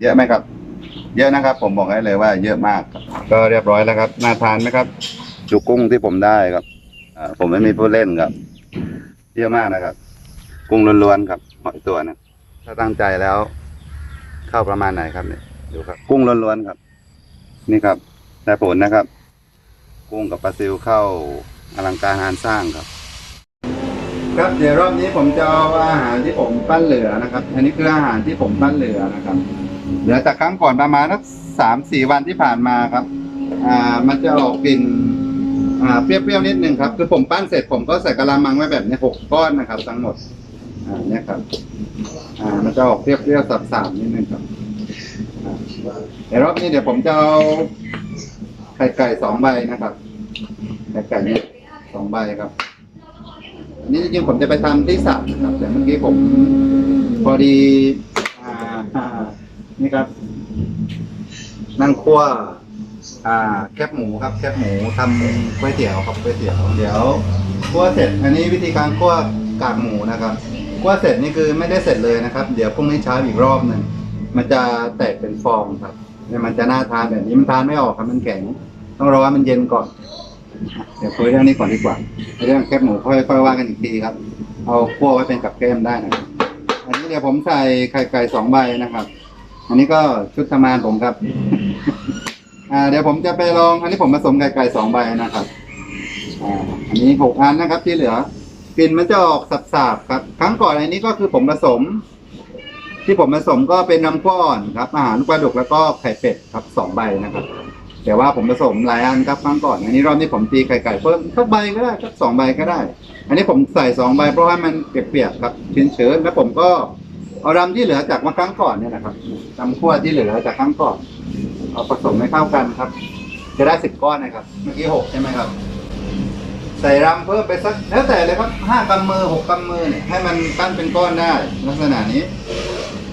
เยอะไหมครับ เยอะนะครับ ผมบอกให้เลยว่าเยอะมากครับก็เรียบร้อยแล้วครับน่าทานไหมครับจุกุ้งที่ผมได้ครับอ่าผมไม่มีผู้เล่นครับ เยอะมากนะครับ กุ้งล้วนๆครับหอยตัวนะถ้าตั้งใจแล้ว เข้าประมาณไหนครับเนี่ยดูครับ กุ้งล้วนๆครับ นี่ครับได้ผลนะครับ กุ้งกับปลาซิวเข้าอลังการงานสร้างครับ ครับเดี๋ยวรอบนี้ผมจะเอาอาหารที่ผมปั้นเหลือนะครับ อันนี้คืออาหารที่ผมปั้นเหลือนะครับ เหลือจากครั้งก่อนประมาณสักสามสี่วันที่ผ่านมาครับ อ่า มันจะออกกลิ่นอ่าเปรี้ยวๆนิดนึงครับ คือผมปั้นเสร็จผมก็ใส่กะละมังไว้แบบนี้หกก้อนนะครับ ทั้งหมด อ่าเนี่ยครับ อ่า มันจะออกเปรี้ยวๆสับๆนิดนึงครับเดี๋ยวรอบนี้เดี๋ยวผมจะเอาไข่ไก่สองใบนะครับ ไข่ไก่เนี่ยสองใบครับอันนี้จริงๆผมจะไปทำที่สระนะครับ แต่เมื่อกี้ผมพอดีอ่าอ่า นี่ครับ นั่งคั่วอ่าแคบหมูครับ แคบหมูทำก๋วยเตี๋ยวครับก๋วยเตี๋ยวเดี๋ยวคั่วเสร็จ อันนี้วิธีการคั่วกากหมูนะครับคั่วเสร็จนี่คือไม่ได้เสร็จเลยนะครับ เดี๋ยวพรุ่งนี้เช้าอีกรอบหนึ่งมันจะแตกเป็นฟองครับเนี่ยมันจะน่าทานแบบนี้มันทานไม่ออกครับมันแข็ง ต้องรอให้มันเย็นก่อน เดี๋ยวคุยเรื่องนี้ก่อนดีกว่าเรื่องแคบหมูค่อยค่อยว่ากันอีกทีครับ เอาคั่วไว้เป็นกับแก้มได้นะครับอันนี้เดี๋ยวผมใส่ไข่ไก่สองใบนะครับ อันนี้ก็ชุดทำงานผมครับ อ่า เดี๋ยวผมจะไปลอง อันนี้ผมผสมไก่ไก่สองใบนะครับ อ่า อันนี้หกอันนะครับ ที่เหลือกลิ่นมันจะออกสับๆครับ ครั้งก่อนอันนี้ก็คือผมผสม ที่ผมผสมก็เป็นน้ำก้อนครับ อาหารปลาดุกแล้วก็ไข่เป็ดครับสองใบนะครับ แต่ว่าผมผสมหลายอันครับครั้งก่อน อันนี้รอบนี้ผมตีไข่ไก่เพิ่มสักใบก็ได้สักสองใบก็ได้ อันนี้ผมใส่สองใบเพราะว่ามันเปียกๆครับชื้นๆแล้วผมก็ เอารำที่เหลือจากเมื่อครั้งก่อนเนี่ยนะครับรำขั้วที่เหลือจากครั้งก่อน เอาผสมให้เข้ากันครับ จะได้สิบก้อนนะครับ เมื่อกี้หกใช่ไหมครับ ใส่รำเพิ่มไปสักแล้วแต่เลยครับห้ากำมือหกกำมือเนี่ยให้มันปั้นเป็นก้อนได้ ลักษณะนี้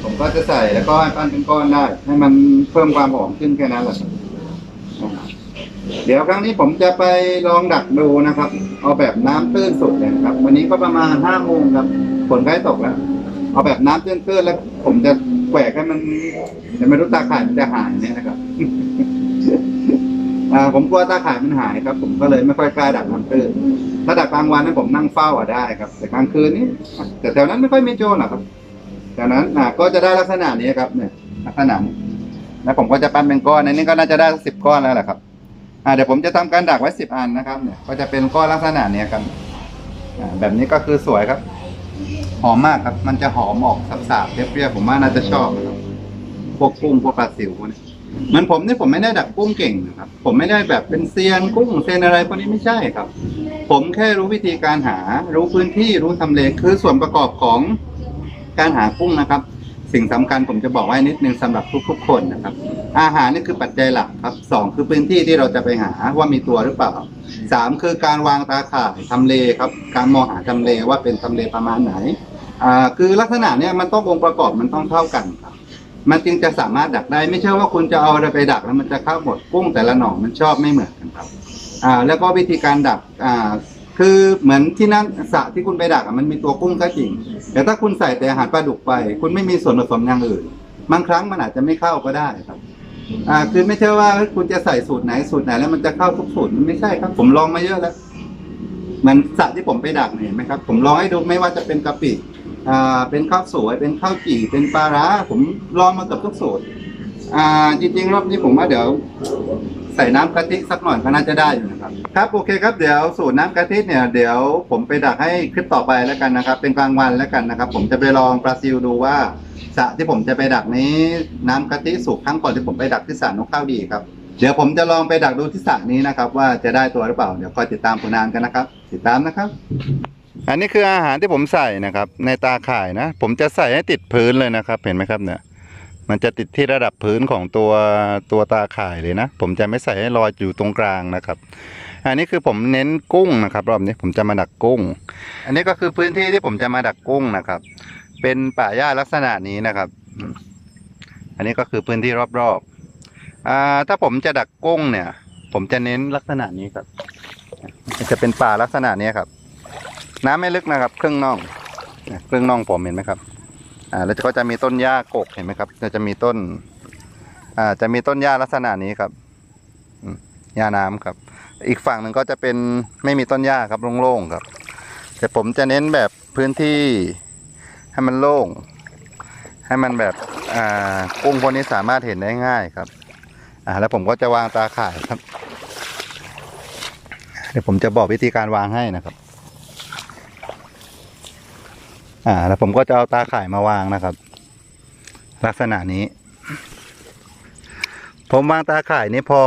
ผมก็จะใส่แล้วก็ให้ปั้นเป็นก้อนได้ ให้มันเพิ่มความหอมขึ้นแค่นั้นแหละครับเดี๋ยวครั้งนี้ผมจะไปลองดักดูนะครับ เอาแบบน้ำตื้นสุดเลยนะครับ วันนี้ก็ประมาณห้าโมงครับฝนใกล้ตกแล้ว เอาแบบน้ำตื้นๆแล้ว ผมจะแหวกให้มันจะไม่รู้ตาข่ายมันจะหายเนี่ยนะครับ อ่า ผมกลัวตาข่ายมันหายครับ ผมก็เลยไม่ค่อยกล้าดักน้ำตื้นถ้าดักกลางวันนี่ผมนั่งเฝ้าอะได้ครับ แต่กลางคืนนี่แต่แถวนั้นไม่ค่อยมีโจรหรอกครับแถวนั้นอ่าก็จะได้ลักษณะนี้ครับ เนี่ย ลักษณะนี้แล้วผมก็จะปั้นเป็นก้อนอันนี้ก็น่าจะได้สิบก้อนแล้วแหละครับ อ่าเดี๋ยวผมจะทำการดักไว้สิบอันนะครับ เนี่ย ก็จะเป็นก้อนลักษณะเนี้ยครับ อ่าแบบนี้ก็คือสวยครับ หอมมากครับ มันจะหอมออกสาบๆเปรี้ยวๆผมว่าน่าจะชอบนะครับพวกกุ้งพวกปลาสิวพวกนี้เหมือนผมนี่ผมไม่ได้ดักกุ้งเก่งนะครับ ผมไม่ได้แบบเป็นเซียนกุ้งเซียนอะไรพวกนี้ไม่ใช่ครับ ผมแค่รู้วิธีการหา รู้พื้นที่รู้ทำเลคือส่วนประกอบของการหากุ้งนะครับ สิ่งสำคัญผมจะบอกไว้นิดนึงสำหรับทุกๆ คนนะครับ อาหารนี่คือปัจจัยหลักครับสองคือพื้นที่ที่เราจะไปหาว่ามีตัวหรือเปล่าสามคือการวางตาข่ายทำเลครับ การมองหาทำเลว่าเป็นทำเลประมาณไหน อ่าคือลักษณะเนี้ยมันต้ององค์ประกอบมันต้องเท่ากันครับ มันจึงจะสามารถดักได้ไม่ใช่ว่าคุณจะเอาอะไรไปดักแล้วมันจะเข้าหมดกุ้งแต่ละหน่อมันชอบไม่เหมือนกันครับ อ่า แล้วก็วิธีการดักอ่าคือเหมือนที่นั่นสระที่คุณไปดักมันมีตัวกุ้งก็จริง แต่ถ้าคุณใส่แต่อาหารปลาดุกไป คุณไม่มีส่วนผสมอย่างอื่น บางครั้งมันอาจจะไม่เข้าก็ได้ครับอ่าคือไม่ใช่ว่าคุณจะใส่สูตรไหนสูตรไหนแล้วมันจะเข้าทุกสูตรมันไม่ใช่ครับ ผมลองมาเยอะแล้ว มันสระที่ผมไปดักเนี่ยเห็นไหมครับ ผมลองให้ดูไม่ว่าจะเป็นกะปิ อ่าเป็นข้าวสวยเป็นข้าวจี่เป็นปลาร้าผมลองมาเกือบทุกสูตรอ่าจริงๆรอบนี้ผมว่าเดี๋ยวใส่น้ำกะทิสักหน่อยก็น่าจะได้อยู่นะครับครับโอเคครับเดี๋ยวสูตรน้ำกะทิเนี่ยเดี๋ยวผมไปดักให้คลิปต่อไปแล้วกันนะครับ เป็นกลางวันแล้วกันนะครับ ผมจะไปลองปลาซิลดูว่าสระที่ผมจะไปดักนี้น้ำกะทิสุกครั้งก่อนที่ผมไปดักที่สระนกข้าวดีครับเดี๋ยวผมจะลองไปดักดูที่สระนี้นะครับ ว่าจะได้ตัวหรือเปล่าเดี๋ยวคอยติดตามผลงานกันนะครับ ติดตามนะครับ อันนี้คืออาหารที่ผมใส่นะครับ ในตาข่ายนะ ผมจะใส่ให้ติดพื้นเลยนะครับ เห็นไหมครับเนี่ย มันจะติดที่ระดับพื้นของตัวตัวตาข่ายเลยนะ ผมจะไม่ใส่ให้ลอยอยู่ตรงกลางนะครับ อันนี้คือผมเน้นกุ้งนะครับรอบนี้ผมจะมาดักกุ้ง อันนี้ก็คือพื้นที่ที่ผมจะมาดักกุ้งนะครับ เป็นป่าหญ้าลักษณะนี้นะครับ อันนี้ก็คือพื้นที่รอบๆอ่าถ้าผมจะดักกุ้งเนี่ย ผมจะเน้นลักษณะนี้ครับ จะเป็นป่าลักษณะนี้ครับ น้ำไม่ลึกนะครับ ครึ่งน่องเครึ่งน่องผมเห็นไหมครับ อ่าแล้วก็จะมีต้นหญ้ากกเห็นไหมครับจะจะมีต้น อ่าจะมีต้นหญ้าลักษณะนี้ครับหญ้าน้ำครับ อีกฝั่งหนึ่งก็จะเป็นไม่มีต้นหญ้าครับโล่งๆครับ แต่ผมจะเน้นแบบพื้นที่ให้มันโล่ง ให้มันแบบอ่ากุ้งพวกนี้สามารถเห็นได้ง่ายครับ อ่าแล้วผมก็จะวางตาข่ายครับเดี๋ยวผมจะบอกวิธีการวางให้นะครับ อ่า แล้วผมก็จะเอาตาข่ายมาวางนะครับ ลักษณะนี้ ผมวางตาข่ายนี้พอ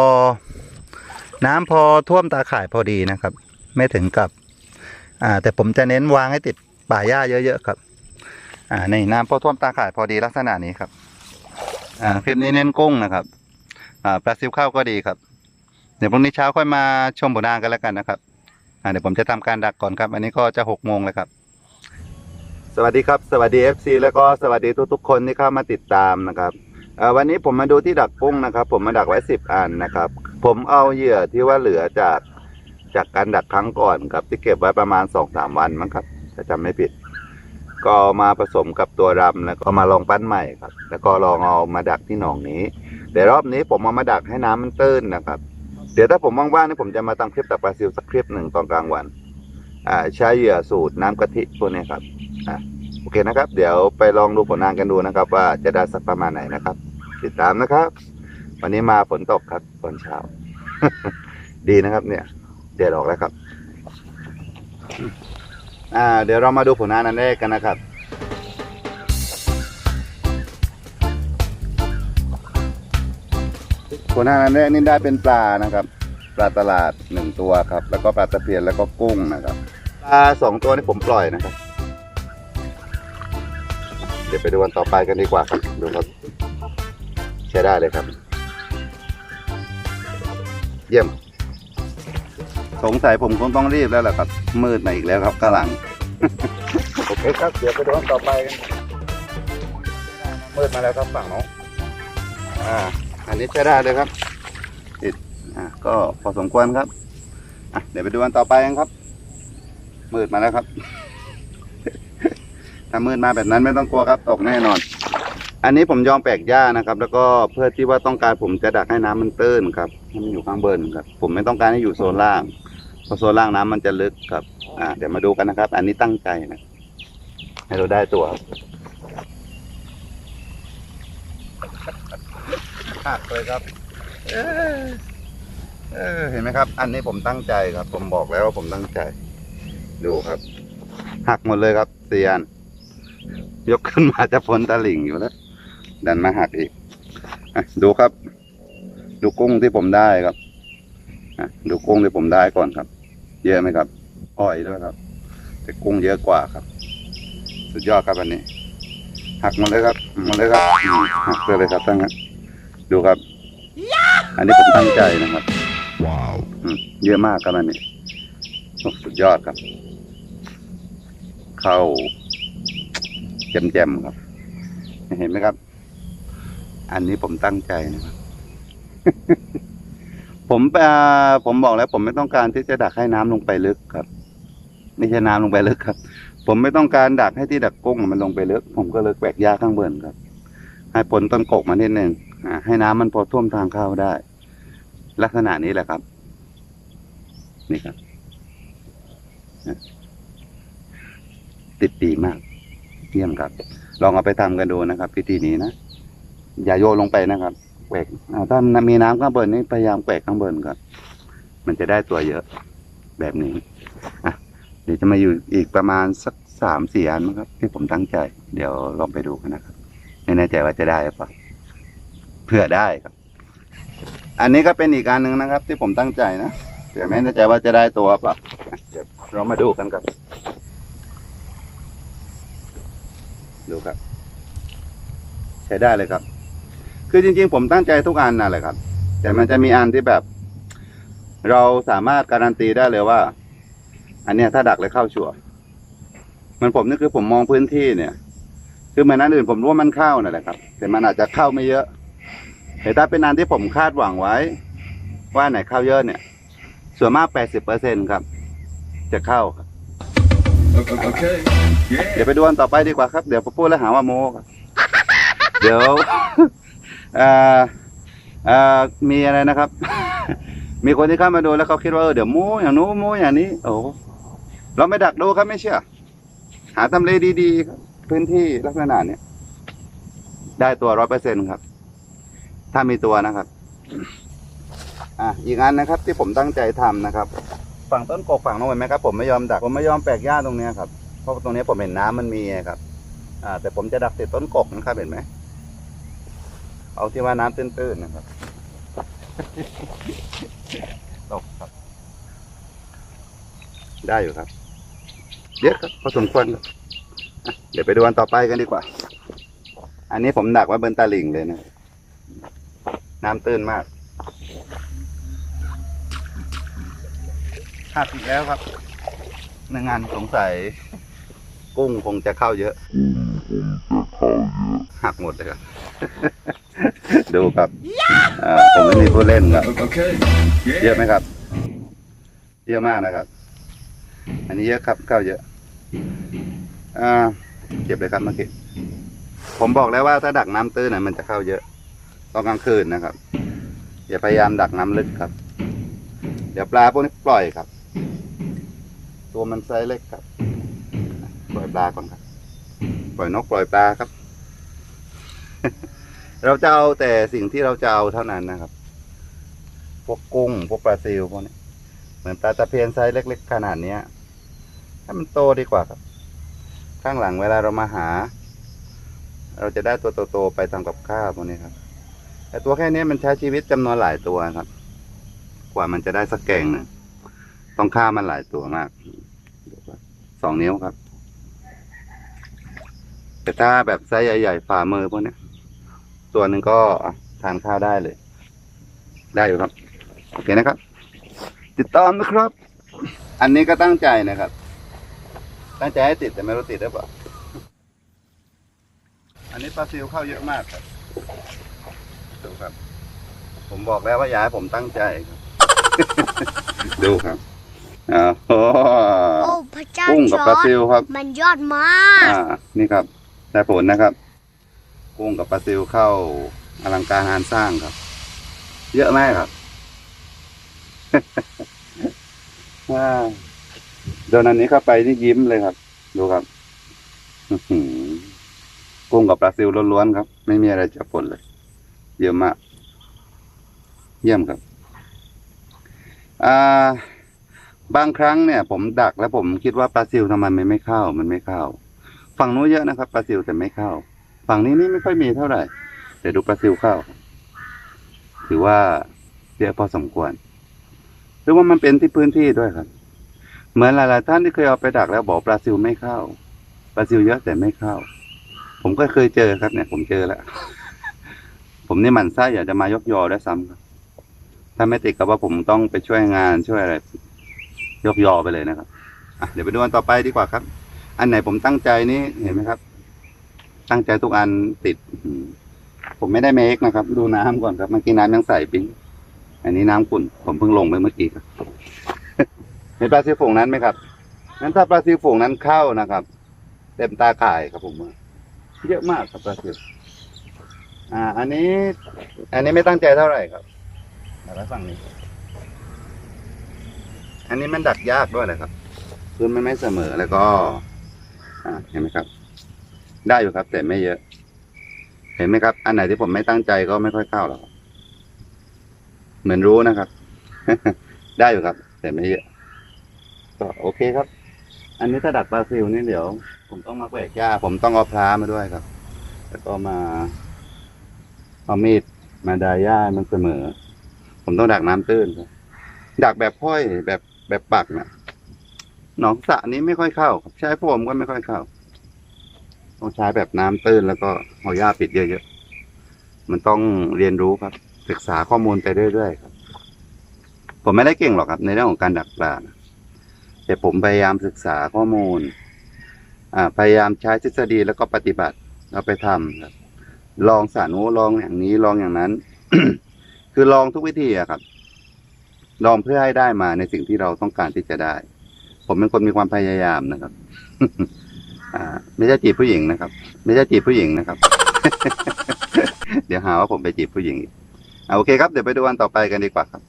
น้ำพอท่วมตาข่ายพอดีนะครับ ไม่ถึงกับ อ่า แต่ผมจะเน้นวางให้ติดป่าหญ้าเยอะๆครับ อ่าในน้ำพอท่วมตาข่ายพอดีลักษณะนี้ครับ อ่าคลิปนี้เน้นกุ้งนะครับ อ่าปลาซิวข้าวก็ดีครับเดี๋ยวพรุ่งนี้เช้าค่อยมาชมผลงานกันแล้วกันนะครับอ่าเดี๋ยวผมจะทำการดักก่อนครับ อันนี้ก็จะหกโมงแล้วครับ สวัสดีครับ สวัสดี FC แล้วก็สวัสดีทุกๆคนที่เข้ามาติดตามนะครับวันนี้ผมมาดูที่ดักกุ้งนะครับ ผมมาดักไว้สิบอันนะครับ ผมเอาเหยื่อที่ว่าเหลือจากจากการดักครั้งก่อนครับ ที่เก็บไว้ประมาณสองสามวันมั้งครับถ้าจำไม่ผิด ก็มาผสมกับตัวรำแล้วก็มาลองปั้นใหม่ครับ แล้วก็ลองเอามาดักที่หนองนี้แต่รอบนี้ผมเอามาดักให้น้ำมันตื้นนะครับ เดี๋ยวถ้าผมว่างๆนี่ผมจะมาทำคลิปตักปลาซิวสักคลิปหนึ่งตอนกลางวัน อ่าใช้เหยื่อสูตรน้ำกะทิพวกนี้ครับ โอเคนะครับ เดี๋ยวไปลองดูผลงานกันดูนะครับ ว่าจะได้สักประมาณไหนนะครับ ติดตามนะครับ วันนี้มาฝนตกครับตอนเช้า ดีนะครับ เนี่ยเดี๋ยวออกแล้วครับ อ่า เดี๋ยวเรามาดูผลงานอันแรกกันนะครับผลงานอันแรกนี่ได้เป็นปลานะครับปลาตลาดหนึ่งตัวครับ แล้วก็ปลาตะเพียนแล้วก็กุ้งนะครับปลาสองตัวนี่ผมปล่อยนะครับ เดี๋ยวไปดูวันต่อไปกันดีกว่าครับดูครับใช้ได้เลยครับ เยี่ยม สงสัยผมคงต้องรีบแล้วแหละครับ มืดมาอีกแล้วครับกำลังโอเคครับ เดี๋ยวไปดูวันต่อไปกันมืดมาแล้วครับฝั่งโน้นอ่า อันนี้ใช้ได้เลยครับติดอ่าก็พอสมควรครับอะเดี๋ยวไปดูวันต่อไปกันครับมืดมาแล้วครับ ถ้ามืดมาแบบนั้นไม่ต้องกลัวครับตกแน่นอน อันนี้ผมยอมแปลกหญ้านะครับ แล้วก็เพื่อที่ว่าต้องการผมจะดักให้น้ำมันตื้นครับให้มันอยู่ข้างบนครับ ผมไม่ต้องการให้อยู่โซนล่างเพราะโซนล่างน้ำมันจะลึกครับ อ่า เดี๋ยวมาดูกันนะครับ อันนี้ตั้งใจนะให้เราได้ตัวหักเลยครับเออเออเห็นไหมครับ อันนี้ผมตั้งใจครับ ผมบอกแล้วว่าผมตั้งใจ ดูครับ หักหมดเลยครับเตียน ยกขึ้นมาจะพ้นตะหลิ่งอยู่แล้ว ดันมาหักอีกอะดูครับ ดูกุ้งที่ผมได้ครับอะดูกุ้งที่ผมได้ก่อนครับ เยอะไหมครับ อ้อยด้วยครับ แต่กุ้งเยอะกว่าครับ สุดยอดครับอันนี้ หักหมดเลยครับหมดเลยครับอืมหักเลยครับทั้งนั้นดูครับ อันนี้ผมตั้งใจนะครับ Wow. อืมเยอะมากครับอันนี้โอ้สุดยอดครับ เข้า แจ่มๆครับ เห็นไหมครับ อันนี้ผมตั้งใจนะครับ ผมผมบอกแล้วผมไม่ต้องการที่จะดักให้น้ำลงไปลึกครับ ไม่ใช่น้ำลงไปลึกครับ ผมไม่ต้องการดักให้ที่ดักกุ้งมันลงไปลึก ผมก็เลยแบกหญ้าข้างบนครับ ให้ผลต้นกกมานิดหนึ่งให้น้ำมันพอท่วมทางเข้าได้ ลักษณะนี้แหละครับ นี่ครับติดดีมาก เยี่ยมครับ ลองเอาไปทำกันดูนะครับพิธีนี้นะ อย่าโยนลงไปนะครับแกวกถ้ามีน้ำข้างบนนี่พยายามแกวกข้างบนครับมันจะได้ตัวเยอะแบบนี้อะเดี๋ยวจะมาอยู่อีกประมาณสักสามสี่อันมั้งครับ ที่ผมตั้งใจ เดี๋ยวลองไปดูกันนะครับไม่แน่ใจว่าจะได้หรือเปล่าเผื่อได้ครับ อันนี้ก็เป็นอีกอันหนึ่งนะครับ ที่ผมตั้งใจนะแต่ไม่แน่ใจว่าจะได้ตัวเปล่าเดี๋ยวเรามาดูกันครับ ดูครับ ใช้ได้เลยครับ คือจริงๆ ผมตั้งใจทุกอันนั่นแหละครับ แต่มันจะมีอันที่แบบ เราสามารถการันตีได้เลยว่า อันเนี้ยถ้าดักเลยเข้าชัวร์มันผมนี่คือผมมองพื้นที่เนี่ย คือเหมือนอันอื่นผมรู้ว่ามันเข้านั่นแหละครับ แต่มันอาจจะเข้าไม่เยอะ แต่ถ้าเป็นอันที่ผมคาดหวังไว้ ว่าไหนเข้าเยอะเนี่ย ส่วนมากแปดสิบเปอร์เซ็นครับ จะเข้าครับ เดี๋ยวไปดูอันต่อไปดีกว่าครับ เดี๋ยวพอพูดแล้วหาว่าโมครับเดี๋ยวมีอะไรนะครับ มีคนที่เข้ามาดูแล้วเขาคิดว่าเออเดี๋ยวโม้อย่างโน้โม้อย่างนี้ โอ้เราไม่ดักดูครับไม่เชื่อ หาทำเลดีๆครับพื้นที่ลักษณะเนี้ยได้ตัวร้อยเปอร์เซ็นครับ ถ้ามีตัวนะครับ อะอีกอันนะครับ ที่ผมตั้งใจทำนะครับ ฝั่งต้นกกฝั่งน้นเห็นไหมครับผมไม่ยอมดักผมไม่ยอมแปลกหญ้าตรงเนี้ยครับเพราะตรงนี้ผมเห็นน้ำมันมีไงครับ อ่า แต่ผมจะดักติดต้นกกนะครับเห็นไหมเอาที่ว่าน้ำตื้นๆนะครับตกครับ ได้อยู่ครับเยอะครับพอสมควรครับเดี๋ยวไปดูอันต่อไปกันดีกว่า อันนี้ผมดักไว้บนตาลิ่งเลยนะ น้ำตื้นมาก หักอีกแล้วครับหนึ่งงานสงสัย กุ้งคงจะเข้าเยอะหักหมดเลยครับ ดูครับอ่าผมไม่มีผู้เล่นครับ Okay. เยอะ Yeah. ไหมครับ เยอะมากนะครับ อันนี้เยอะครับเข้าเยอะอ่าเก็บเลยครับเมื่อกี้ผมบอกแล้วว่าถ้าดักน้ำตื้นน่ะมันจะเข้าเยอะตอนกลางคืนนะครับ อย่าพยายามดักน้ำลึกครับ เดี๋ยวปลาพวกนี้ปล่อยครับ ตัวมันไซส์เล็กครับ ปล่อยปลาก่อนครับ ปล่อยนกปล่อยปลาครับ เราจะเอาแต่สิ่งที่เราจะเอาเท่านั้นนะครับ พวกกุ้งพวกปลาซิลพวกนี้เหมือนปลาตะเพียนไซส์เล็ก ๆ ขนาดเนี้ยให้มันโตดีกว่าครับ ข้างหลังเวลาเรามาหา เราจะได้ตัวโตๆไปทำกับข้าวพวกนี้ครับแต่ตัวแค่นี้มันใช้ชีวิตจำนวนหลายตัวครับ กว่ามันจะได้สักแกงนึงต้องฆ่ามันหลายตัวมาก องนิ้วครับ แต่ถ้าแบบไซส์ใหญ่ๆฝ่ามือพวกเนี้ยตัวหนึ่งก็ทานข้าวได้เลย ได้อยู่ครับ โอเคนะครับ ติดตามนะครับ อันนี้ก็ตั้งใจนะครับ ตั้งใจให้ติดแต่ไม่รู้ติดหรือเปล่าอันนี้ปลาซิวเข้าเยอะมากครับดูครับ ผมบอกแล้วว่าอย่าให้ผมตั้งใจครับ ดูครับ อ่าโอ้โอ้พระเจ้ากุ้งกับจปลาอร์ซิดวครับ มันยอดมากอ่า นี่ครับได้ผลนะครับ กุ้งกับปลาซิวเข้าอลังการงานสร้างครับ เยอะไหมครับอ่าโดนอันนี้เข้าไปนี่ยิ้มเลยครับ ดูครับอื้อหือกุ้งกับปลาซิวล้วนๆครับ ไม่มีอะไรจะปนเลย เยอะมาก เยี่ยมครับ อ่า บางครั้งเนี่ย ผมดักแล้วผมคิดว่าปลาซิวทำไมมันไม่เข้า มันไม่เข้า ฝั่งนู้นเยอะนะครับปลาซิวแต่ไม่เข้า ฝั่งนี้นี่ไม่ค่อยมีเท่าไหร่แต่ดูปลาซิวเข้า ถือว่าเยอะพอสมควร หรือว่ามันเป็นที่พื้นที่ด้วยครับ เหมือนหลายๆท่านที่เคยเอาไปดักแล้วบอกปลาซิวไม่เข้าปลาซิวเยอะแต่ไม่เข้า ผมก็เคยเจอครับเนี่ย ผมเจอแล้ว ผมนี่หมันไส้อยากจะมายกยอได้ซ้ำครับถ้าไม่ติดกับว่าผมต้องไปช่วยงานช่วยอะไร ยกยอไปเลยนะครับอะเดี๋ยวไปดูอันต่อไปดีกว่าครับ อันไหนผมตั้งใจนี่เห็นไหมครับ ตั้งใจทุกอันติด ผมไม่ได้เมคนะครับ ดูน้ำก่อนครับเมื่อกี้น้ำยังใสปิ๊งอันนี้น้ำขุ่นผมเพิ่งลงไปเมื่อกี้ครับเห็นปลาซิวฝูงนั้นไหมครับงั้นถ้าปลาซิวฝูงนั้นเข้านะครับ เต็มตาข่ายครับผมเยอะมากครับปลาซิวอ่า อันนี้ อันนี้ไม่ตั้งใจเท่าไหร่ครับแต่ละฝั่งนี้ อันนี้มันดักยากด้วยนะครับ พื้นมันไม่เสมอแล้วก็อ่าเห็นไหมครับ ได้อยู่ครับ แต่ไม่เยอะ เห็นไหมครับ อันไหนที่ผมไม่ตั้งใจก็ไม่ค่อยเข้าหรอกเหมือนรู้นะครับ ได้อยู่ครับ แต่ไม่เยอะ ก็โอเคครับ อันนี้ถ้าดักปลาซิลนี่เดี๋ยว ผมต้องมาแหวกหญ้าผมต้องเอาพลามาด้วยครับ แล้วก็มาเอามีดมาดายหญ้ามันเสมอ ผมต้องดักน้ำตื้นครับดักแบบพ้อยแบบ แบบปักนะหนองสระนี้ไม่ค่อยเข้าครับใช้ผมก็ไม่ค่อยเข้าต้องใช้แบบน้ำตื้นแล้วก็เอาหญ้าปิดเยอะๆมันต้องเรียนรู้ครับ ศึกษาข้อมูลไปเรื่อยๆครับ ผมไม่ได้เก่งหรอกครับ ในเรื่องของการดักปลานะแต่ผมพยายามศึกษาข้อมูล อ่า พยายามใช้ทฤษฎีแล้วก็ปฏิบัติเราไปทำครับลองสานุลองอย่างนี้ลองอย่างนั้น คือลองทุกวิธีอะครับ ลองเพื่อให้ได้มาในสิ่งที่เราต้องการที่จะได้ ผมเป็นคนมีความพยายามนะครับ อ่า ไม่ใช่จีบผู้หญิงนะครับ ไม่ใช่จีบผู้หญิงนะครับ เดี๋ยวหาว่าผมไปจีบผู้หญิงอีกอะโอเคครับ เดี๋ยวไปดูอันต่อไปกันดีกว่าครับ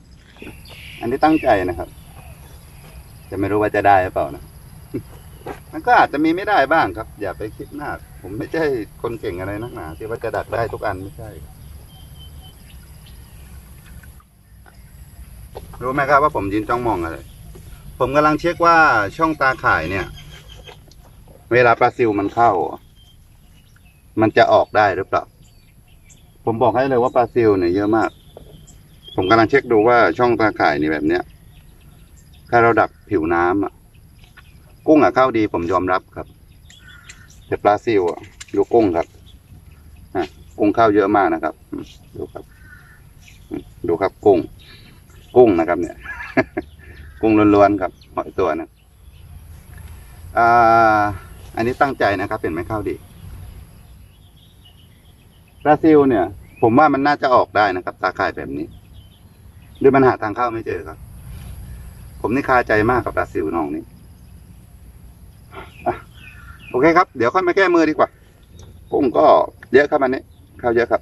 อันนี้ตั้งใจนะครับ จะไม่รู้ว่าจะได้หรือเปล่านะ มันก็อาจจะมีไม่ได้บ้างครับ อย่าไปคิดมาก ผมไม่ใช่คนเก่งอะไรนักหนาที่ว่าจะดักได้ทุกอันไม่ใช่ รู้ไหมครับว่าผมยืนจ้องมองอะไร ผมกำลังเช็คว่าช่องตาข่ายเนี่ย เวลาปลาซิวมันเข้า มันจะออกได้หรือเปล่า ผมบอกให้เลยว่าปลาซิลเนี่ยเยอะมาก ผมกำลังเช็คดูว่าช่องตาข่ายนี่แบบเนี้ยถ้าเราดักผิวน้ำอะ กุ้งอะเข้าดีผมยอมรับครับ แต่ปลาซิลอะดูกุ้งครับอะกุ้งเข้าเยอะมากนะครับ ดูครับ ดูครับกุ้ง กุ้งนะครับ เนี่ย กุ้งล้วนๆครับหอยตัวนะอ่าอันนี้ตั้งใจนะครับเห็นไหมเข้าวดีบราซิลเนี่ย ผมว่ามันน่าจะออกได้นะครับ ตาข่ายแบบนี้หรือมันหาทางเข้าไม่เจอครับ ผมนี่คาใจมากกับบราซิลน้องนี่อะโอเคครับ เดี๋ยวค่อยมาแก้มือดีกว่ากุ้งก็เยอะครับอันนี้เข้าเยอะครับ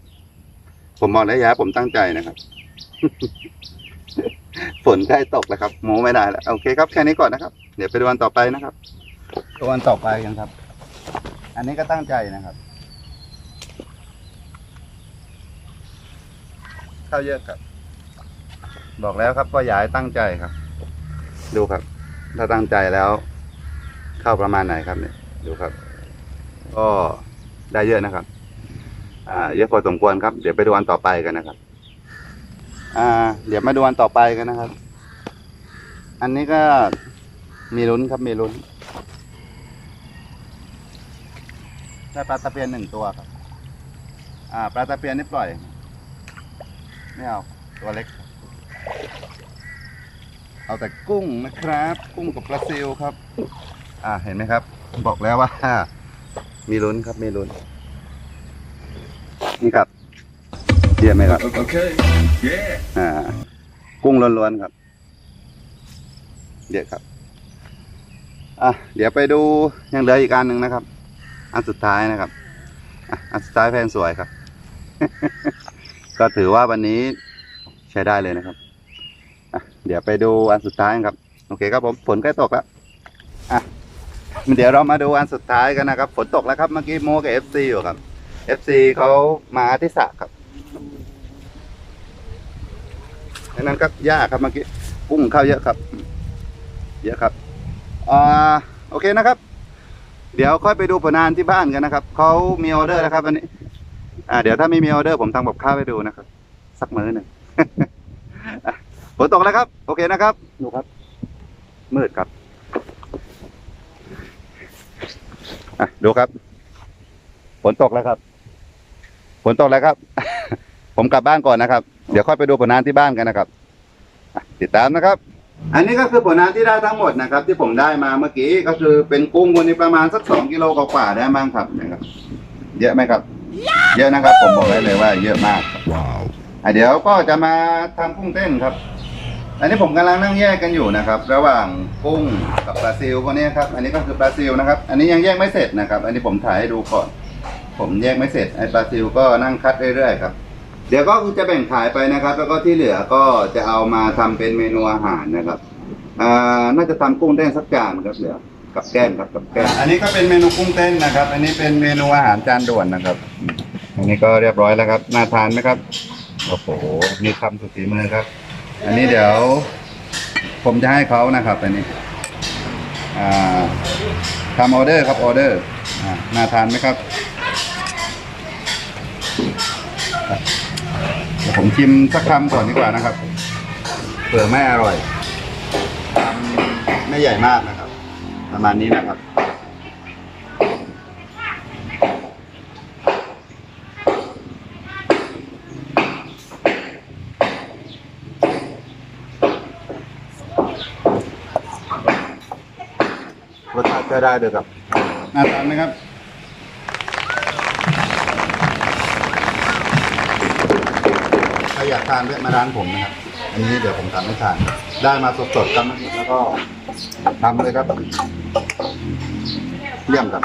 ผมมองระยะผมตั้งใจนะครับ ฝนใกล้ตกแล้วครับโม้ไม่ได้แล้วโอเคครับแค่นี้ก่อนนะครับ เดี๋ยวไปดูวันต่อไปนะครับดูวันต่อไปกันครับ อันนี้ก็ตั้งใจนะครับเข้าเยอะครับ บอกแล้วครับว่าอย่าให้ตั้งใจครับ ดูครับ ถ้าตั้งใจแล้วเข้าประมาณไหนครับเนี่ยดูครับ ก็ได้เยอะนะครับ อ่า เยอะพอสมควรครับ เดี๋ยวไปดูอันต่อไปกันนะครับ อ่า เดี๋ยวมาดูอันต่อไปกันนะครับ อันนี้ก็มีลุ้นครับมีลุ้นได้ปลาตะเพียนหนึ่งตัวครับ อ่าปลาตะเพียนนี่ปล่อย ไม่เอาตัวเล็ก เอาแต่กุ้งนะครับ กุ้งกับปลาซิลครับ อ่าเห็นไหมครับ บอกแล้วว่า มีลุ้นครับมีลุ้นนี่ครับ เยี่ยมไหมครับ Okay. Yeah. อ่า กุ้งล้วนๆครับ เดี๋ยวครับ อะ เดี๋ยวไปดูยังเหลืออีกอันหนึ่งนะครับ อันสุดท้ายนะครับอะอันสุดท้ายแพนสวยครับ ก็ถือว่าวันนี้ใช้ได้เลยนะครับอะเดี๋ยวไปดูอันสุดท้ายครับ โอเคครับผมฝนใกล้ตกแล้วอะเดี๋ยวเรามาดูอันสุดท้ายกันนะครับ ฝนตกแล้วครับเมื่อกี้โมกับเอฟซีอยู่ครับเอฟซีเขามาที่สระครับ ดังนั้นก็ยากครับเมื่อกี้กุ้งเข้าเยอะครับ เยอะครับอ่าโอเคนะครับ เดี๋ยวค่อยไปดูผลงานที่บ้านกันนะครับเขามีออเดอร์นะครับวันนี้ อ่า เดี๋ยวถ้าไม่มีออเดอร์ผมทำกับข้าวให้ดูนะครับ สักมื้อหนึ่งอะฝนตกแล้วครับ โอเคนะครับดูครับ มืดครับอะดูครับฝนตกแล้วครับฝนตกแล้วครับ ผมกลับบ้านก่อนนะครับ เดี๋ยวค่อยไปดูผลงานที่บ้านกันนะครับอะติดตามนะครับ อันนี้ก็คือผลงานที่ได้ทั้งหมดนะครับ ที่ผมได้มาเมื่อกี้ก็คือเป็นกุ้งวันนี้ประมาณสักสองกิโลกว่าๆได้มั้งครับนะครับ เยอะไหมครับ เยอะนะครับ ผมบอกได้เลยว่า เยอะมากครับ Wow. อะเดี๋ยวก็จะมาทำกุ้งเต้นครับ อันนี้ผมกำลังนั่งแยกกันอยู่นะครับ ระหว่างกุ้งกับปลาซิลพวกนี้ครับ อันนี้ก็คือปลาซิลนะครับ อันนี้ยังแยกไม่เสร็จนะครับ อันนี้ผมถ่ายให้ดูก่อน ผมแยกไม่เสร็จไอ้ปลาซิลก็นั่งคัดเรื่อยๆครับ เดี๋ยวก็คือจะแบ่งขายไปนะครับ แล้วก็ที่เหลือก็จะเอามาทำเป็นเมนูอาหารนะครับอ่าน่าจะทำกุ้งเต้นสักจานครับเหลือกับแก้มครับกับแก้มอันนี้ก็เป็นเมนูกุ้งเต้นนะครับ อันนี้เป็นเมนูอาหารจานด่วนนะครับ อันนี้ก็เรียบร้อยแล้วครับน่าทานไหมครับโอ้โหมีคำสุดฝีมือครับ อันนี้เดี๋ยว ผมจะให้เขานะครับอันนี้ทำออเดอร์ครับออเดอร์น่าทานไหมครับ ผมชิมสักคำก่อนดีกว่านะครับ เผื่อไม่อร่อยไม่ใหญ่มากนะครับ ประมาณนี้นะครับ รสชาติก็ได้เลยครับน่าทานไหมครับ ถ้า อยากทานแวะมาร้านผมนะครับ อันนี้เดี๋ยวผมทำให้ทาน ได้มาสดๆครับแล้วก็ทำเลยครับเยี่ยมครับ